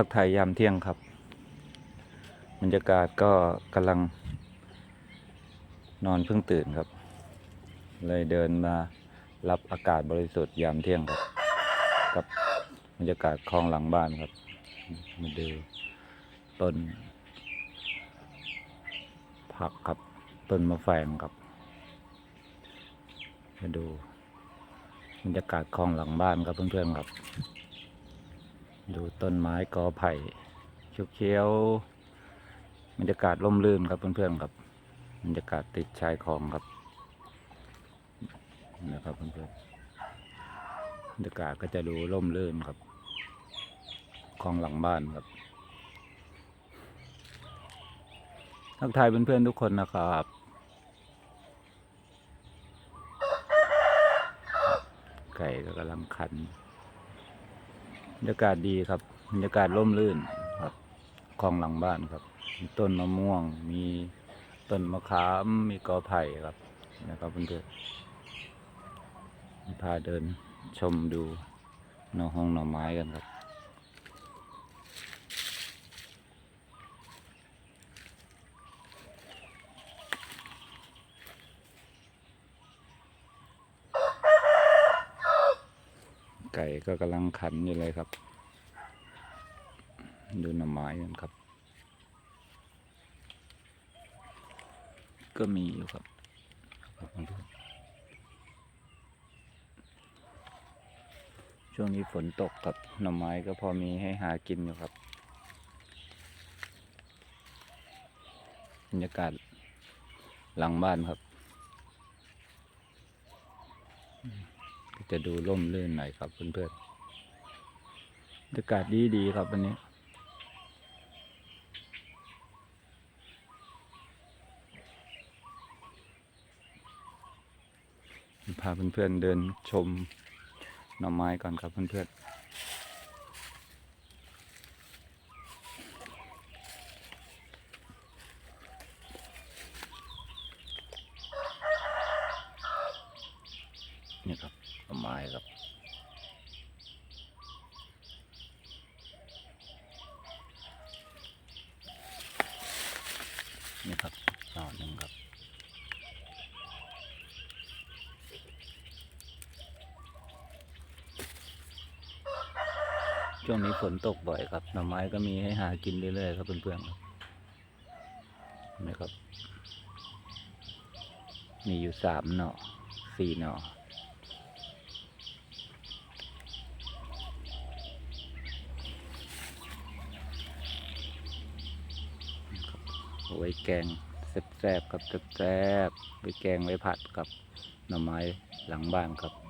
ทักทายยามเที่ยงครับ บรรยากาศก็กำลัง นอนเพิ่งตื่นครับ เลยเดินมารับอากาศบริสุทธิ์ยามเที่ยงครับ กับบรรยากาศคลองหลังบ้านครับ มาดูต้น ผักครับ ต้นมะแฟงครับ มาดูบรรยากาศคลองหลังบ้านครับเพื่อนๆครับ ดูต้นไม้กอไผ่เขียวๆบรรยากาศร่มรื่นครับเพื่อนๆครับบรรยากาศติดชายคลองครับนะครับเพื่อนๆบรรยากาศก็จะดูร่มรื่นครับคลองหลังบ้านครับทักทายเพื่อนๆทุกคนนะครับไก่ก็กำลังขัน บรรยากาศดีครับบรรยากาศร่มรื่นครับคลองหลังบ้านครับ มีต้นมะม่วง มีต้นมะขามมีกอไผ่ครับนะครับเพื่อนๆพาเดินชมดูหน่อห้องหน่อไม้กันครับ ไก่ก็กำลังขันอยู่เลยครับ ดูหน่อไม้กันครับ ก็มีอยู่ครับช่วงนี้ฝนตกครับหน่อไม้ก็พอมีให้หากินอยู่ครับบรรยากาศหลังบ้านครับก็ จะดูร่มรื่นหน่อยครับเพื่อนๆบรรยากาศดีดีๆครับวันนี้ พาเพื่อนๆเดินชมหน่อไม้ก่อนครับเพื่อนๆนี่ครับ หน่อไม้ครับนี่ครับหน่อหนึ่งครับช่วงนี้ฝนตกบ่อยครับหน่อไม้ก็มีให้หากินเรื่อยๆครับเพื่อนๆครับนะครับ มีอยู่สามหน่อสี่หน่อนะครับเอา ไว้แกงแซ่บๆครับแซ่บๆไว้แกงไว้ผัดกับหน่อไม้หลังบ้านครับ